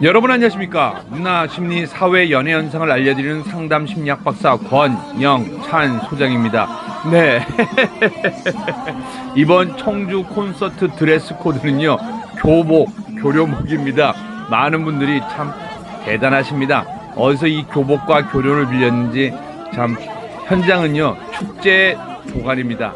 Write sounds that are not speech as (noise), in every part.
여러분 안녕하십니까? 문화 심리 사회 연애 현상을 알려드리는 상담 심리학 박사 권영찬 소장입니다. 네. (laughs) 이번 청주 콘서트 드레스 코드는요 교복 교료복입니다. 많은 분들이 참 대단하십니다. 어디서 이 교복과 교료를 빌렸는지 참 현장은요 축제 도가니입니다.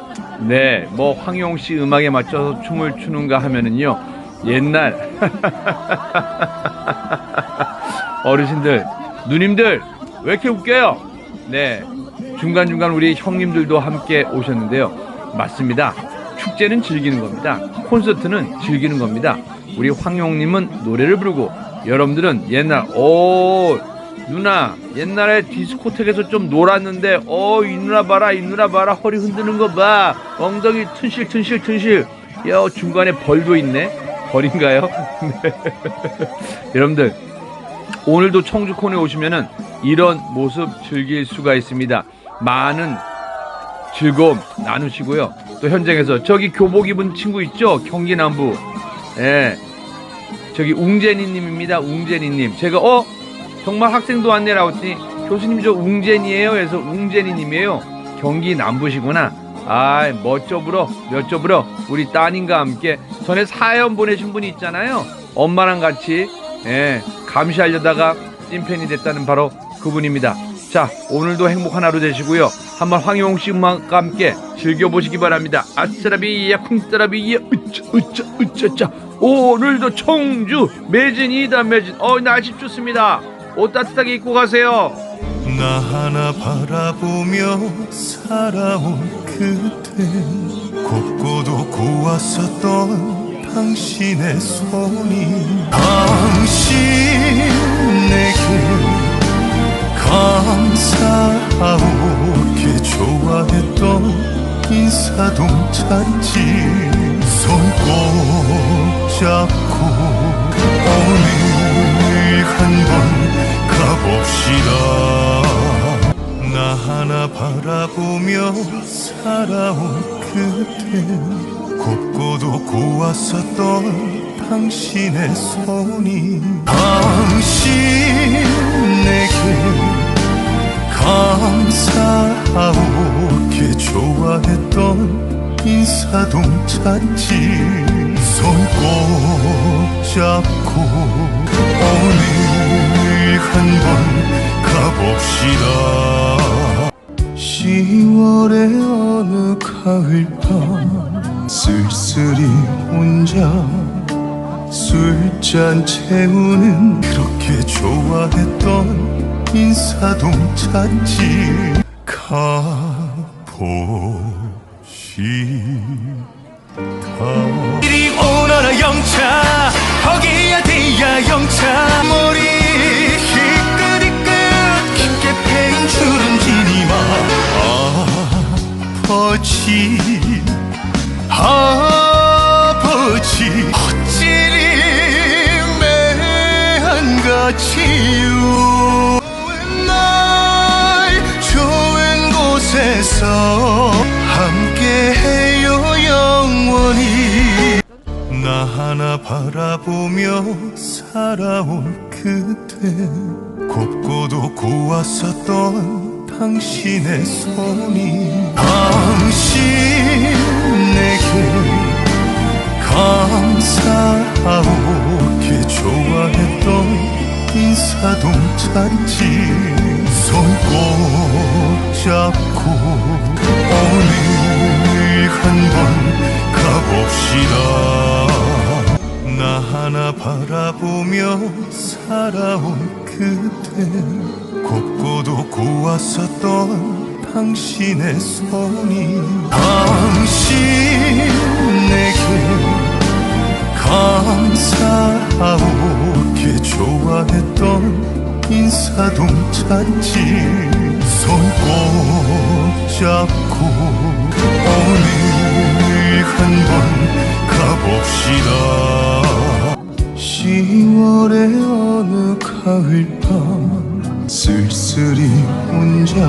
네 뭐 황용 씨 음악에 맞춰서 춤을 추는가 하면은요 옛날 (laughs) 어르신들, 누님들 왜 이렇게 웃겨요? 네, 중간 중간 우리 형님들도 함께 오셨는데요. 맞습니다. 축제는 즐기는 겁니다. 콘서트는 즐기는 겁니다. 우리 황용님은 노래를 부르고 여러분들은 옛날 오 누나 옛날에 디스코텍에서 좀 놀았는데 어 이 누나 봐라 이 누나 봐라 허리 흔드는 거 봐 엉덩이 튼실 튼실 튼실 야 중간에 벌도 있네 벌인가요? (laughs) 네. 여러분들 오늘도 청주콘에 오시면은 이런 모습 즐길 수가 있습니다. 많은 즐거움 나누시고요. 또 현장에서 저기 교복 입은 친구 있죠? 경기 남부. 예. 저기 웅제니님입니다. 웅제니님. 제가 어 정말 학생도 왔네라고 했더니 교수님 저 웅제니예요. 그래서 웅제니님이에요. 경기 남부시구나. 아이 멋져불어 멋져불어 우리 따님과 함께 전에 사연 보내신 분이 있잖아요. 엄마랑 같이 예, 감시하려다가 찐팬이 됐다는 바로 그분입니다. 자, 오늘도 행복한 하루 되시고요. 한번 황용 씨와 함께 즐겨보시기 바랍니다. 아싸라비야, 쿵따라비야, 으짜, 으짜, 으짜짜. 오늘도 청주 매진이다, 매진. 어, 날씨 좋습니다. 옷 따뜻하게 입고 가세요. 나 하나 바라보며 살아온 그때 곱고도 고왔었던 당신의 손이 당신 내게 감사하오게 좋아했던 인사동 잔치 손꼭 잡고 오늘 한 번 가봅시다 나 하나 바라보며 살아온 그때 곱고도 고왔었던 당신의 손이 당신 내게 감사하오게 좋아했던 인사동 잔치 손꼭 잡고 오늘 한 번 가봅시다 10월의 어느 가을밤 쓸쓸히 혼자 술잔 채우는 그렇게 좋아했던 인사동 잔치 가봅시다 이리 오너라 영차 매한같이요 날 좋은 곳에서 함께해요 영원히. 나 하나 바라보며 살아온 그때 곱고도 고왔었던 당신의 손이 당신 내게 감사하오게 좋아했던 인사동 잔치 손꼭 잡고 오늘 한번 가봅시다. 나 하나 바라보며 살아온 그때 곱고도 고왔었던 당신의 손이 당신 내게 감사하오 게 좋아했던 인사동 잔치 손꼭 잡고 오늘 한번 가봅시다. 10월의 어느 가을밤 쓸쓸히 혼자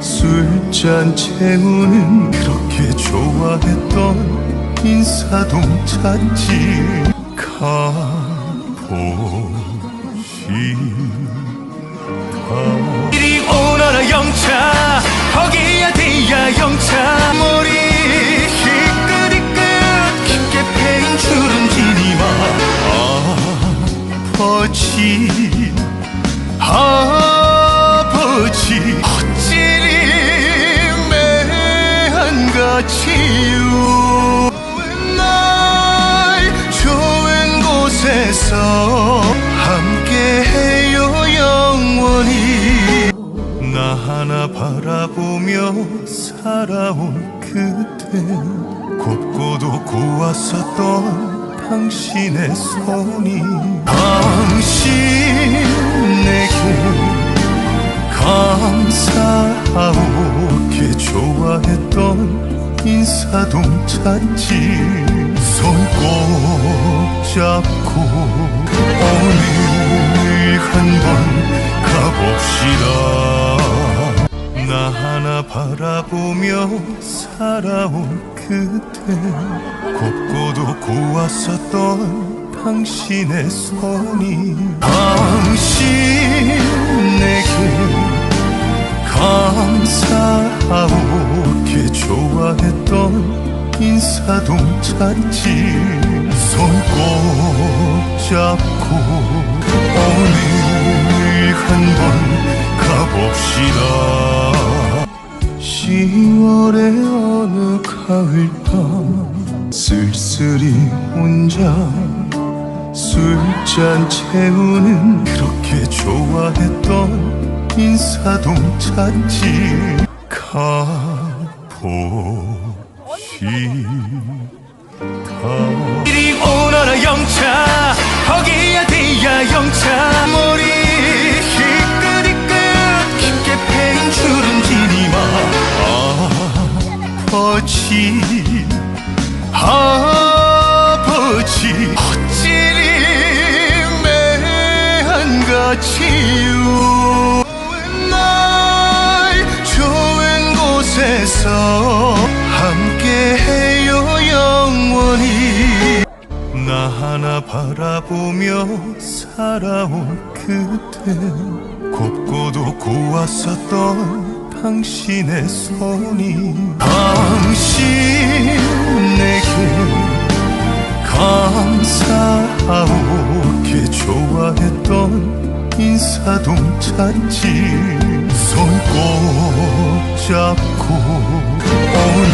술잔 채우는 그렇게 좋아했던 인사동 잔치 가 我心 바라보며 살아온 그때 곱고도 고왔었던 당신의 손이 당신 내게 감사하오게 좋아했던 인사동 찻집 손꼭 잡고 오늘 한 번 가봅시다 나 하나 바라보며 살아온 그때 곱고도 고왔었던 당신의 손이 당신 내게 감사하오게 좋아했던 인사동 찻집 손꼭 잡고 오늘 한번 가봅시다 10월의 어느 가을밤 쓸쓸히 혼자 술잔 채우는 그렇게 좋아했던 인사동 찻집 가봅시다. 이리 오너라 영차 아버지 아버지 어찌리 매한같이 좋은 날 좋은 곳에서 함께해요 영원히. 나 하나 바라보며 살아온 그때 곱고도 고왔었던 당신의 손이 당신 내게 감사하오게 좋아했던 인사동 찻집 손꼭 잡고 오늘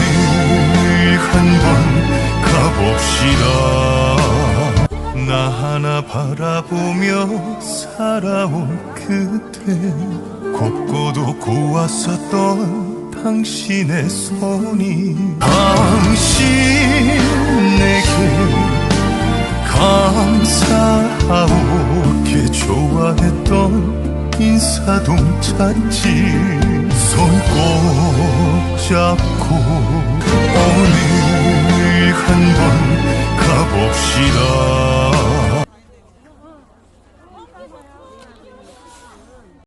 한 번 가봅시다 나 하나 바라보며 살아온 그때 곱고도 고왔었던 당신의 손이 당신 내게 감사하오게 좋아했던 인사동 찻집 손꼭 잡고 오늘 한 번